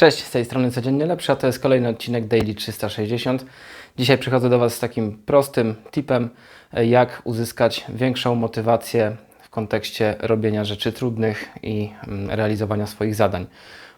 Cześć, z tej strony Codziennie Lepsza, to jest kolejny odcinek Daily 360. Dzisiaj przychodzę do Was z takim prostym tipem, e, jak uzyskać większą motywację w kontekście robienia rzeczy trudnych i mm, realizowania swoich zadań.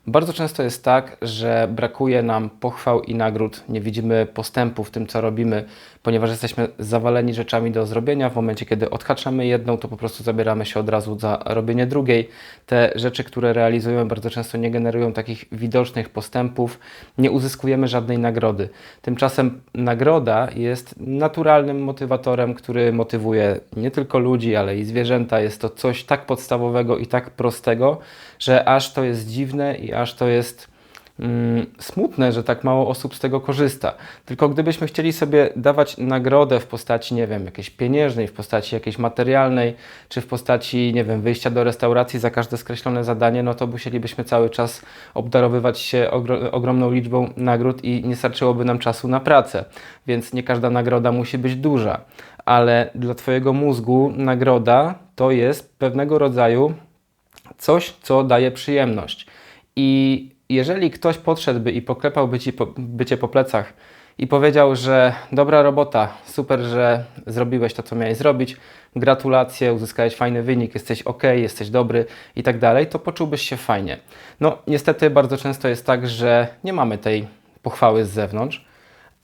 Bardzo często jest tak, że brakuje nam pochwał i nagród, nie widzimy postępu w tym, co robimy, ponieważ jesteśmy zawaleni rzeczami do zrobienia. W momencie, kiedy odhaczamy jedną, to po prostu zabieramy się od razu za robienie drugiej. Te rzeczy, które realizujemy, bardzo często nie generują takich widocznych postępów, nie uzyskujemy żadnej nagrody. Tymczasem nagroda jest naturalnym motywatorem, który motywuje nie tylko ludzi, ale i zwierzęta. Jest to coś tak podstawowego i tak prostego, że aż to jest dziwne i aż to jest smutne, że tak mało osób z tego korzysta. Tylko gdybyśmy chcieli sobie dawać nagrodę w postaci, nie wiem, jakiejś pieniężnej, w postaci jakiejś materialnej, czy w postaci, nie wiem, wyjścia do restauracji za każde skreślone zadanie, no to musielibyśmy cały czas obdarowywać się ogro ogromną liczbą nagród i nie starczyłoby nam czasu na pracę. Więc nie każda nagroda musi być duża. Ale dla Twojego mózgu nagroda to jest pewnego rodzaju coś, co daje przyjemność. I jeżeli ktoś podszedłby i poklepałby ci po, by cię po plecach i powiedział, że dobra robota, super, że zrobiłeś to, co miałeś zrobić, gratulacje, uzyskałeś fajny wynik, jesteś ok, jesteś dobry i tak dalej, to poczułbyś się fajnie. No, niestety bardzo często jest tak, że nie mamy tej pochwały z zewnątrz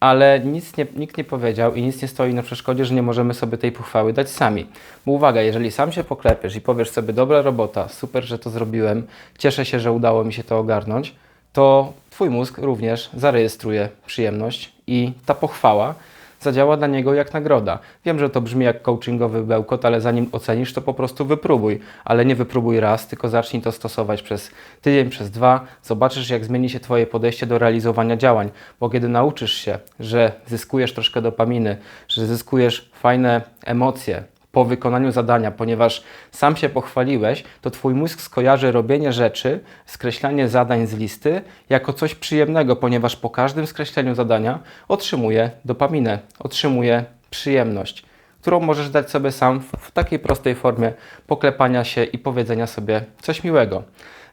ale nic nie, nikt nie powiedział i nic nie stoi na przeszkodzie, że nie możemy sobie tej pochwały dać sami. Bo uwaga, jeżeli sam się poklepiesz i powiesz sobie, dobra robota, super, że to zrobiłem, cieszę się, że udało mi się to ogarnąć, to Twój mózg również zarejestruje przyjemność i ta pochwała zadziała dla niego jak nagroda. Wiem, że to brzmi jak coachingowy bełkot, ale zanim ocenisz, to po prostu wypróbuj. Ale nie wypróbuj raz, tylko zacznij to stosować przez tydzień, przez dwa. Zobaczysz, jak zmieni się Twoje podejście do realizowania działań. Bo kiedy nauczysz się, że zyskujesz troszkę dopaminy, że zyskujesz fajne emocje, po wykonaniu zadania, ponieważ sam się pochwaliłeś, to Twój mózg skojarzy robienie rzeczy, skreślanie zadań z listy jako coś przyjemnego, ponieważ po każdym skreśleniu zadania otrzymuje dopaminę, otrzymuje przyjemność, którą możesz dać sobie sam w takiej prostej formie poklepania się i powiedzenia sobie coś miłego.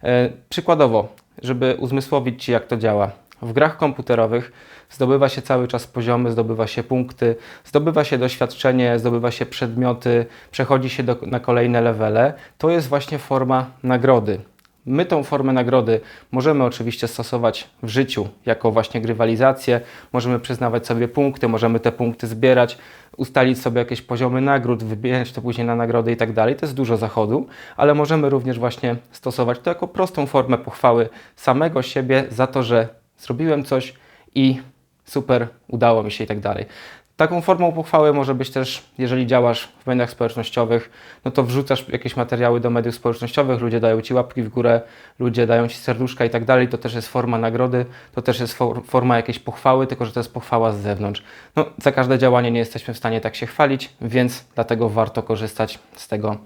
E, przykładowo, żeby uzmysłowić Ci, jak to działa. W grach komputerowych zdobywa się cały czas poziomy, zdobywa się punkty, zdobywa się doświadczenie, zdobywa się przedmioty, przechodzi się do, na kolejne levele. To jest właśnie forma nagrody. My tą formę nagrody możemy oczywiście stosować w życiu jako właśnie grywalizację, możemy przyznawać sobie punkty, możemy te punkty zbierać, ustalić sobie jakieś poziomy nagród, wybierać to później na nagrody i tak dalej. To jest dużo zachodu, ale możemy również właśnie stosować to jako prostą formę pochwały samego siebie za to, że zrobiłem coś i super, udało mi się i tak dalej. Taką formą pochwały może być też, jeżeli działasz w mediach społecznościowych, no to wrzucasz jakieś materiały do mediów społecznościowych, ludzie dają Ci łapki w górę, ludzie dają Ci serduszka i tak dalej, to też jest forma nagrody, to też jest for, forma jakiejś pochwały, tylko że to jest pochwała z zewnątrz. No, za każde działanie nie jesteśmy w stanie tak się chwalić, więc dlatego warto korzystać z tego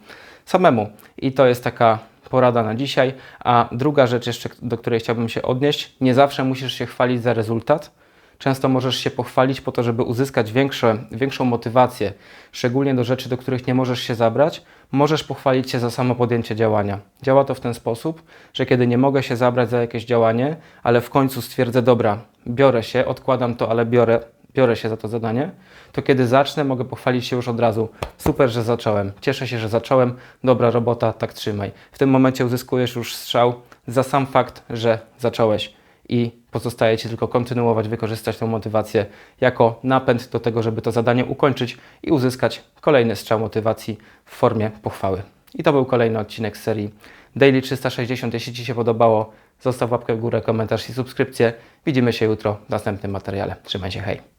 samemu. I to jest taka porada na dzisiaj. A druga rzecz jeszcze, do której chciałbym się odnieść, nie zawsze musisz się chwalić za rezultat. Często możesz się pochwalić po to, żeby uzyskać większe, większą motywację, szczególnie do rzeczy, do których nie możesz się zabrać. Możesz pochwalić się za samo podjęcie działania. Działa to w ten sposób, że kiedy nie mogę się zabrać za jakieś działanie, ale w końcu stwierdzę, dobra, biorę się, odkładam to, ale biorę, biorę się za to zadanie, to kiedy zacznę, mogę pochwalić się już od razu. Super, że zacząłem. Cieszę się, że zacząłem. Dobra robota, tak trzymaj. W tym momencie uzyskujesz już strzał za sam fakt, że zacząłeś i pozostaje Ci tylko kontynuować, wykorzystać tę motywację jako napęd do tego, żeby to zadanie ukończyć i uzyskać kolejny strzał motywacji w formie pochwały. I to był kolejny odcinek z serii Daily 360. Jeśli Ci się podobało, zostaw łapkę w górę, komentarz i subskrypcję. Widzimy się jutro w następnym materiale. Trzymaj się, hej!